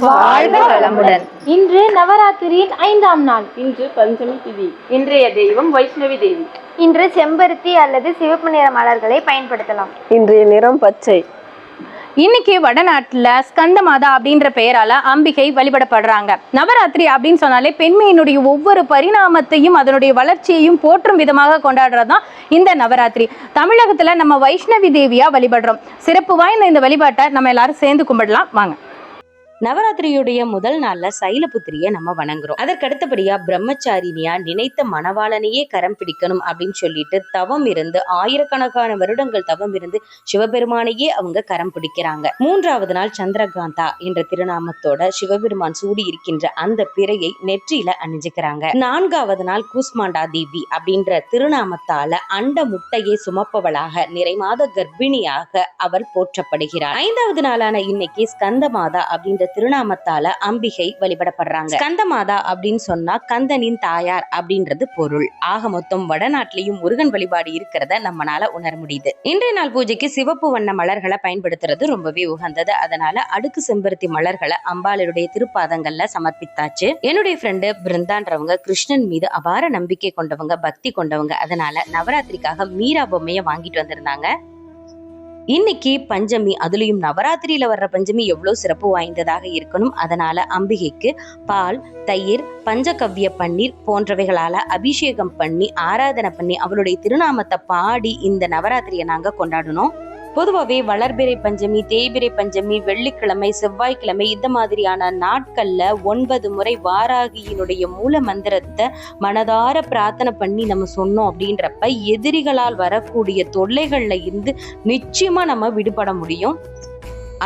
வாழ்க வளமுடன். இன்று நவராத்திரியின் ஐந்தாம் நாள். இன்று பஞ்சமி திதி. இன்றைய தெய்வம் வைஷ்ணவி தேவி. இன்று செம்பருத்தி அல்லது சிவப்பு நிற மலர்களை பயன்படுத்தலாம். இன்றைய நிறம் பச்சை. இன்னைக்கு வடநாட்டுல ஸ்கந்த மாதா அப்படின்ற பெயரால அம்பிகை வழிபடப்படுறாங்க. நவராத்திரி அப்படின்னு சொன்னாலே பெண்மையினுடைய ஒவ்வொரு பரிணாமத்தையும் அதனுடைய வளர்ச்சியையும் போற்றும் விதமாக கொண்டாடுறதுதான் இந்த நவராத்திரி. தமிழகத்துல நம்ம வைஷ்ணவி தேவியா வழிபடுறோம். சிறப்பு வாய்ந்த இந்த வழிபாட்டை நம்ம எல்லாரும் சேர்ந்து கும்பிடலாம். வாங்க. நவராத்திரியுடைய முதல் நாள்ல சைலபுத்திரிய நம்ம வணங்குறோம். அதற்கு அடுத்தபடியா பிரம்மச்சாரினியா நினைத்த மணவாளனையே கரம் பிடிக்கணும் அப்படின்னு சொல்லிட்டு தவம் இருந்து ஆயிரக்கணக்கான வருடங்கள் தவம் இருந்து சிவபெருமானையே அவங்க கரம் பிடிக்கிறாங்க. மூன்றாவது நாள் சந்திரகாந்தா என்ற திருநாமத்தோட சிவபெருமான் சூடி இருக்கின்ற அந்த பிறையை நெற்றியில அணிஞ்சுக்கிறாங்க. நான்காவது நாள் கூஸ்மாண்டா தேவி அப்படின்ற திருநாமத்தால அண்ட முட்டையை சுமப்பவளாக நிறைமாத கர்ப்பிணியாக அவள் போற்றப்படுகிறார். ஐந்தாவது நாளான இன்னைக்கு ஸ்கந்த மாதா அப்படின்ற திருநாமத்தால அம்பிகை வழிபடப்படுறாங்க. கந்தமாதா அப்படின்னு சொன்னா கந்தனின் தாயார் அப்படின்றது பொருள். ஆக மொத்தம் வடநாட்டிலையும் முருகன் வழிபாடு இருக்கிறத நம்மளால உணர முடியுது. இன்றைய நாள் பூஜைக்கு சிவப்பு வண்ண மலர்களை பயன்படுத்துறது ரொம்பவே உகந்தது. அதனால அடுக்கு செம்பருத்தி மலர்களை அம்பாளருடைய திருப்பாதங்கள்ல சமர்ப்பித்தாச்சு. என்னுடைய ஃப்ரெண்டு பிருந்தான்றவங்க கிருஷ்ணன் மீது அபார நம்பிக்கை கொண்டவங்க பக்தி கொண்டவங்க. அதனால நவராத்திரிக்காக மீரா பொம்மையை வாங்கிட்டு வந்திருந்தாங்க. இன்னைக்கு பஞ்சமி அதுலயும் நவராத்திரியில வர்ற பஞ்சமி எவ்வளவு சிறப்பு வாய்ந்ததாக இருக்கணும். அதனால அம்பிகைக்கு பால் தயிர் பஞ்சகவ்ய பன்னீர் போன்றவைகளால அபிஷேகம் பண்ணி ஆராதனை பண்ணி அவளுடைய திருநாமத்தை பாடி இந்த நவராத்திரியை நாங்க கொண்டாடணும். பொதுவாகவே வளர்பிறை பஞ்சமி தேய்பிறை பஞ்சமி வெள்ளிக்கிழமை செவ்வாய்க்கிழமை இந்த மாதிரியான நாட்களில் ஒன்பது முறை வாராகியினுடைய மூல மந்திரத்தை மனதார பிரார்த்தனை பண்ணி நம்ம சொன்னோம் அப்படின்றப்ப எதிரிகளால் வரக்கூடிய தொல்லைகளில் இருந்து நிச்சயமாக நம்ம விடுபட முடியும்.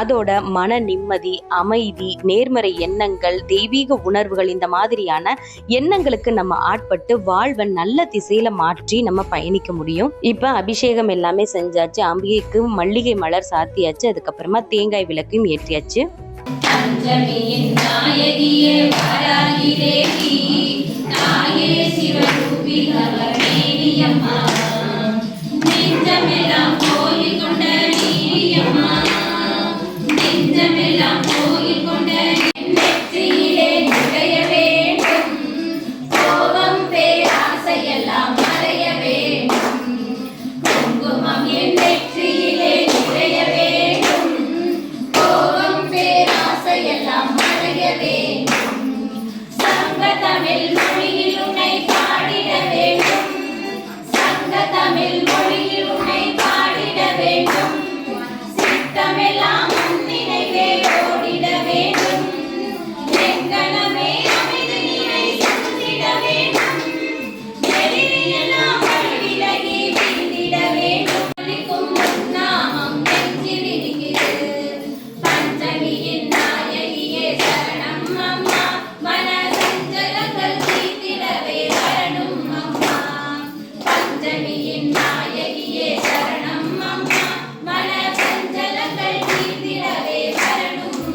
அதோட மன நிம்மதி அமைதி நேர்மறை எண்ணங்கள் தெய்வீக உணர்வுகள் இந்த மாதிரியான எண்ணங்களுக்கு நம்ம ஆட்பட்டு வாழ்வை நல்ல திசையில மாற்றி நம்ம பயணிக்க முடியும். இப்ப அபிஷேகம் எல்லாமே செஞ்சாச்சு. அம்பிகைக்கு மல்லிகை மலர் சாத்தியாச்சு. அதுக்கப்புறமா தேங்காய் விளக்கையும் ஏற்றியாச்சு. வேண்டும் சங்க தமிழ் மொழியில் உன்னை பாடிட வேண்டும். சங்க தமிழ்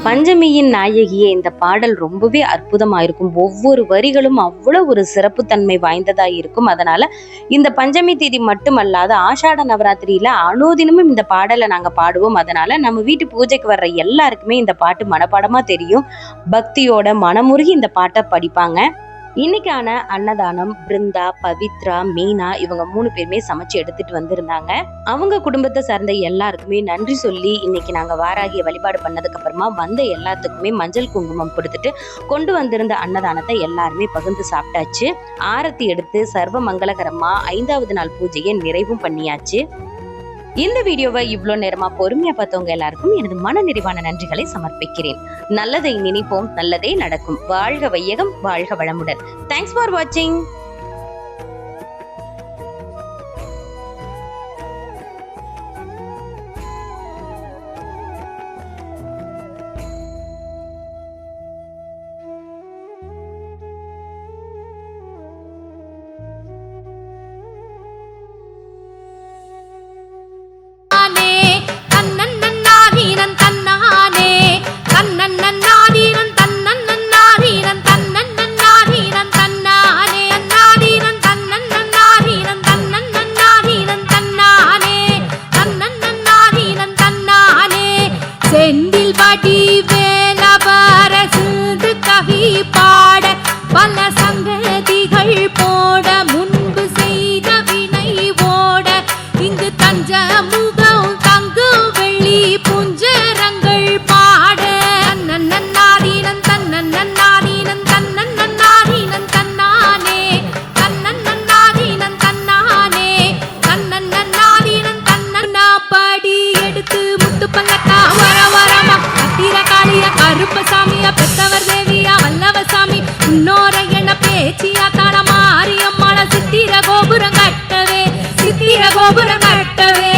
பஞ்சமியின் நாயகியே இந்த பாடல் ரொம்பவே அற்புதமாக இருக்கும் ஒவ்வொரு வரிகளும் அவ்வளவு ஒரு சிறப்புத்தன்மை வாய்ந்ததாக இருக்கும் அதனால இந்த பஞ்சமி தேதி மட்டுமல்லாத ஆஷாட நவராத்திரியில அனுதினமும் இந்த பாடலை நாங்க பாடுவோம். அதனால நம்ம வீட்டு பூஜைக்கு வர்ற எல்லாருக்குமே இந்த பாட்டு மனப்பாடமா தெரியும். பக்தியோட மனமுருகி இந்த பாட்டை படிப்பாங்க. இன்னைக்கான அன்னதானம் பிருந்தா பவித்ரா மீனா இவங்க மூணு பேருமே சமைச்சு எடுத்துட்டு வந்திருந்தாங்க. அவங்க குடும்பத்தை சார்ந்த எல்லாருக்குமே நன்றி சொல்லி இன்னைக்கு நாங்க வாராகிய வழிபாடு பண்ணதுக்கு அப்புறமா வந்த எல்லாத்துக்குமே மஞ்சள் குங்குமம் கொடுத்துட்டு கொண்டு வந்திருந்த அன்னதானத்தை எல்லாருமே பகிர்ந்து சாப்பிட்டாச்சு. ஆரத்தி எடுத்து சர்வ மங்களகரமா ஐந்தாவது நாள் பூஜையை நிறைவும் பண்ணியாச்சு. இந்த வீடியோவை இவ்வளோ நேரமா பொறுமையா பார்த்தவங்க எல்லாருக்கும் எனது மன நிறைவான நன்றிகளை சமர்ப்பிக்கிறேன். நல்லதை நினைப்போம் நல்லதே நடக்கும். வாழ்க வையகம் வாழ்க வளமுடன். தேங்க்ஸ் ஃபார் வாட்சிங் செந்தில் பாட்டி சாமியா கருப்ப சாமியா பெத்தவர் தேவியா வல்லவ சாமி உன்னோர என பேச்சியா தாள மாரியம்மான சித்திர கோபுரம் கட்டவே சித்திர கோபுரம் கட்டவே.